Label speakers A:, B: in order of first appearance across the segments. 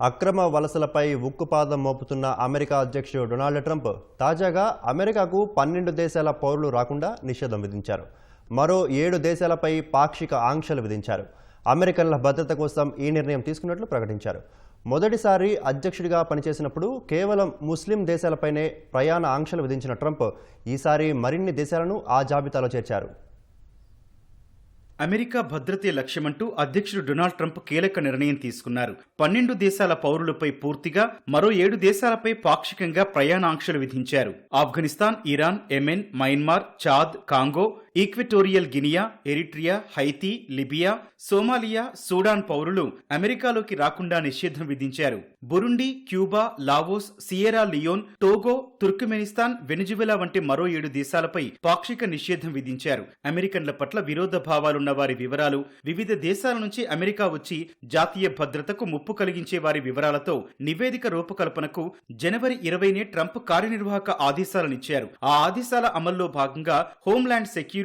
A: అక్రమ వలసలపై ఉక్కుపాదం మోపుతున్న అమెరికా అధ్యక్షుడు డొనాల్డ్ ట్రంప్ తాజాగా అమెరికాకు పన్నెండు దేశాల పౌరులు రాకుండా నిషేధం విధించారు. మరో ఏడు దేశాలపై పాక్షిక ఆంక్షలు విధించారు. అమెరికన్ల భద్రత కోసం ఈ నిర్ణయం తీసుకున్నట్లు ప్రకటించారు. మొదటిసారి అధ్యక్షుడిగా పనిచేసినప్పుడు కేవలం ముస్లిం దేశాలపైనే ప్రయాణ ఆంక్షలు విధించిన ట్రంప్ ఈసారి మరిన్ని దేశాలను ఆ జాబితాలో చేర్చారు.
B: అమెరికా భద్రతే లక్ష్యమంటూ అధ్యక్షుడు డొనాల్డ్ ట్రంప్ కీలక నిర్ణయం తీసుకున్నారు. పన్నెండు దేశాల పౌరులపై పూర్తిగా మరో ఏడు దేశాలపై పాక్షికంగా ప్రయాణాంక్షలు విధించారు. Afghanistan Iran Yemen Myanmar Chad Congo Equatorial Guinea Eritrea Haiti Libya Somalia Sudan పౌరులు అమెరికాలోకి రాకుండా నిషేధం విధించారు. Burundi Cuba Laos Sierra Leone Togo Turkmenistan Venezuela వంటి మరో ఏడు దేశాలపై పాక్షిక నిషేధం విధించారు. అమెరికన్ల పట్ల విరోధ భావాలున్న వారి వివరాలు వివిధ దేశాల నుంచి అమెరికా వచ్చి జాతీయ భద్రతకు ముప్పు కలిగించే వారి వివరాలతో నివేదిక రూపకల్పనకు జనవరి ఇరవైనే ట్రంప్ కార్యనిర్వాహక ఆదేశాలనిచ్చారు ఆ ఆదేశాల అమల్లో భాగంగా హోంల్యాండ్ సెక్యూరిటీ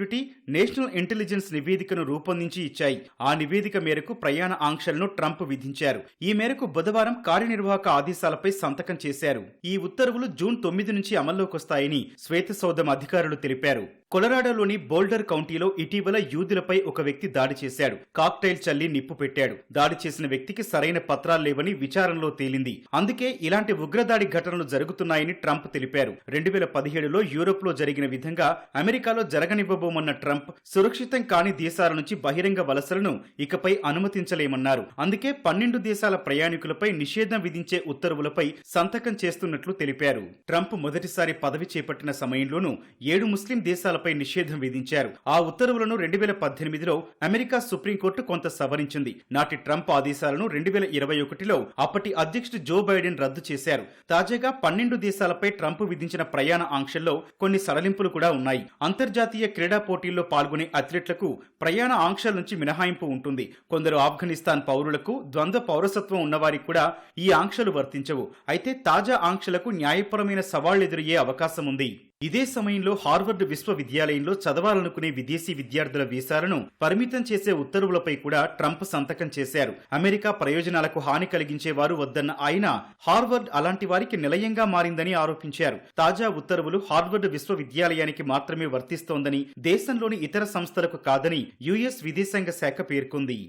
B: నేషనల్ ఇంటెలిజెన్స్ నివేదికను రూపొందించి ఇచ్చాయి. ఆ నివేదిక మేరకు ప్రయాణ ఆంక్షలను ట్రంప్ విధించారు. ఈ మేరకు బుధవారం కార్యనిర్వాహక ఆదేశాలపై సంతకం చేశారు. ఈ ఉత్తర్వులు జూన్ తొమ్మిది నుంచి అమల్లోకొస్తాయని శ్వేతసౌధం అధికారులు తెలిపారు. కొలరాడోలోని బోల్డర్ కౌంటీలో ఇటీవల యూదులపై ఒక వ్యక్తి దాడి చేశాడు. కాక్టైల్ చల్లి నిప్పు పెట్టాడు. దాడి చేసిన వ్యక్తికి సరైన పత్రాలు లేవని విచారణలో తేలింది. అందుకే ఇలాంటి ఉగ్రదాడి ఘటనలు జరుగుతున్నాయని ట్రంప్ తెలిపారు. రెండు వేల పదిహేడులో యూరోప్లో జరిగిన విధంగా అమెరికాలో జరగనివ్వబో జరగనివ్వబోమన్న ట్రంప్ సురక్షితం కాని దేశాల నుంచి బహిరంగ వలసలను ఇకపై అనుమతించలేమన్నారు. అందుకే పన్నెండు దేశాల ప్రయాణికులపై నిషేధం విధించే ఉత్తర్వులపై సంతకం చేస్తున్నట్లు తెలిపారు. ట్రంప్ మొదటిసారి పదవి చేపట్టిన సమయంలోనూ ఏడు ముస్లిం దేశాలపై నిషేధం విధించారు. ఆ ఉత్తర్వులను రెండు వేల పద్దెనిమిదిలో అమెరికా సుప్రీంకోర్టు కొంత సవరించింది. నాటి ట్రంప్ ఆదేశాలను రెండు వేల ఇరవై ఒకటిలో అప్పటి అధ్యక్షుడు జో బైడెన్ రద్దు చేశారు. తాజాగా పన్నెండు దేశాలపై ట్రంప్ విధించిన ప్రయాణ ఆంక్షల్లో కొన్ని సడలింపులు కూడా ఉన్నాయి. అంతర్జాతీయ క్రీడ పోటీల్లో పాల్గొనే అథ్లెట్లకు ప్రయాణ ఆంక్షల నుంచి మినహాయింపు ఉంటుంది. కొందరు ఆఫ్ఘనిస్తాన్ పౌరులకు ద్వంద్వ పౌరసత్వం ఉన్నవారికి కూడా ఈ ఆంక్షలు వర్తించవు. అయితే తాజా ఆంక్షలకు న్యాయపరమైన సవాళ్ళు ఎదురయ్యే అవకాశం ఉంది ఇదే సమయంలో హార్వర్డ్ విశ్వవిద్యాలయంలో చదవాలనుకునే విదేశీ విద్యార్థుల వీసాలను పరిమితం చేసే ఉత్తర్వులపై కూడా ట్రంప్ సంతకం చేశారు. అమెరికా ప్రయోజనాలకు హాని కలిగించే వారు వద్దన్న ఆయన హార్వర్డ్ అలాంటి వారికి నిలయంగా మారిందని ఆరోపించారు. తాజా ఉత్తర్వులు హార్వర్డ్ విశ్వవిద్యాలయానికి మాత్రమే వర్తిస్తోందని దేశంలోని ఇతర సంస్థలకు కాదని యుఎస్ విదేశాంగ శాఖ పేర్కొంది.